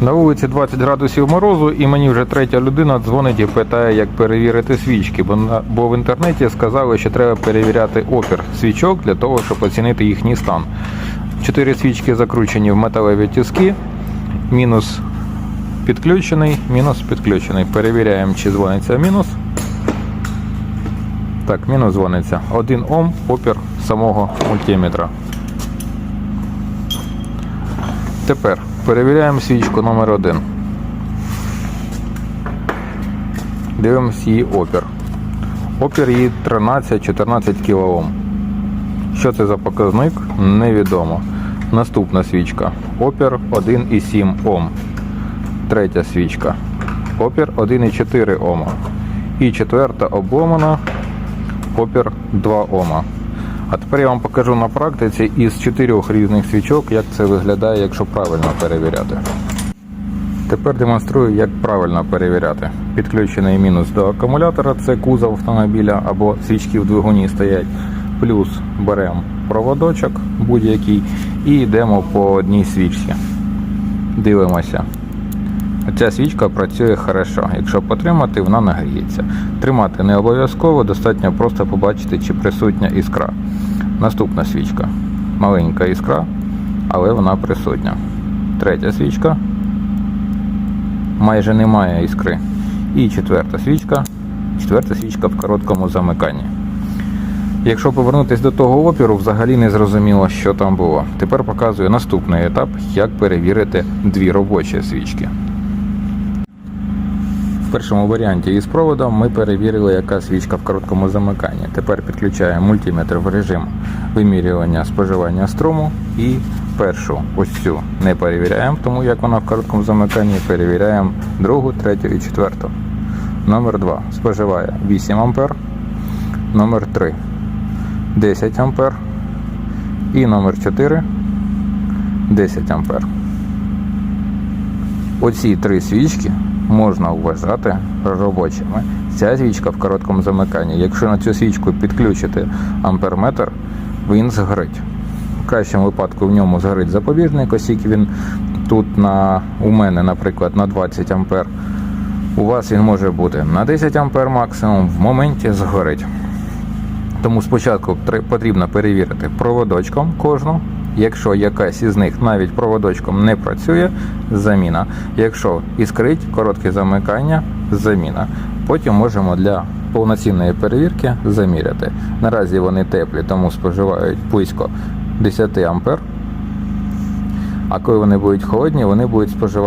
На вулиці 20 градусів морозу, і мені вже третя людина дзвонить і питає, як перевірити свічки, бо, на- бо в інтернеті сказали, що треба перевіряти опір свічок для того, щоб оцінити їхній стан. Чотири свічки закручені в металеві тиски, мінус підключений, мінус підключений. Перевіряємо, чи дзвониться мінус. Так, мінус дзвониться. 1 Ом опір самого мультиметра. Тепер перевіряємо свічку номер 1 Дивимось її опір. Опір її 13-14 кОм. Що це за показник? Невідомо. Наступна свічка. Опір 1,7 Ом. Третя свічка. Опір 1,4 Ома. І четверта обломана. Опір 2 Ома. А тепер я вам покажу на практиці із чотирьох різних свічок, як це виглядає, якщо правильно перевіряти. Тепер демонструю, як правильно перевіряти. Підключений мінус до акумулятора, це кузов автомобіля або свічки в двигуні стоять. Плюс беремо проводочок будь-який і йдемо по одній свічці. Дивимося. Ця свічка працює хорошо. Якщо потримати, вона нагріється. Тримати не обов'язково, достатньо просто побачити, чи присутня іскра. Наступна свічка. Маленька іскра, але вона присутня. Третя свічка. Майже немає іскри. І четверта свічка. Четверта свічка в короткому замиканні. Якщо повернутися до того опіру, взагалі не зрозуміло, що там було. Тепер показую наступний етап, як перевірити дві робочі свічки. В першому варіанті. Із проводом ми перевірили, яка свічка в короткому замиканні. Тепер підключаємо мультиметр в режим вимірювання споживання струму і першу. Ось цю. Не перевіряємо, тому як вона в короткому замиканні, перевіряємо другу, третю і четверту. Номер 2 споживає 8 А, номер 3 10 А і номер 4 10 А. Оці три свічки можна вважати робочими. Ця свічка в короткому замиканні. Якщо на цю свічку підключити амперметр, він згорить. В кращому випадку в ньому згорить запобіжник, оскільки він тут на, у мене, наприклад, на 20 ампер. У вас він може бути на 10 ампер максимум, в моменті згорить. Тому спочатку потрібно перевірити проводочком кожну. Якщо якась із них навіть проводочком не працює, заміна. Якщо іскрить коротке замикання, заміна. Потім можемо для повноцінної перевірки заміряти. Наразі вони теплі, тому споживають близько 10 А. А коли вони будуть холодні, вони будуть споживати.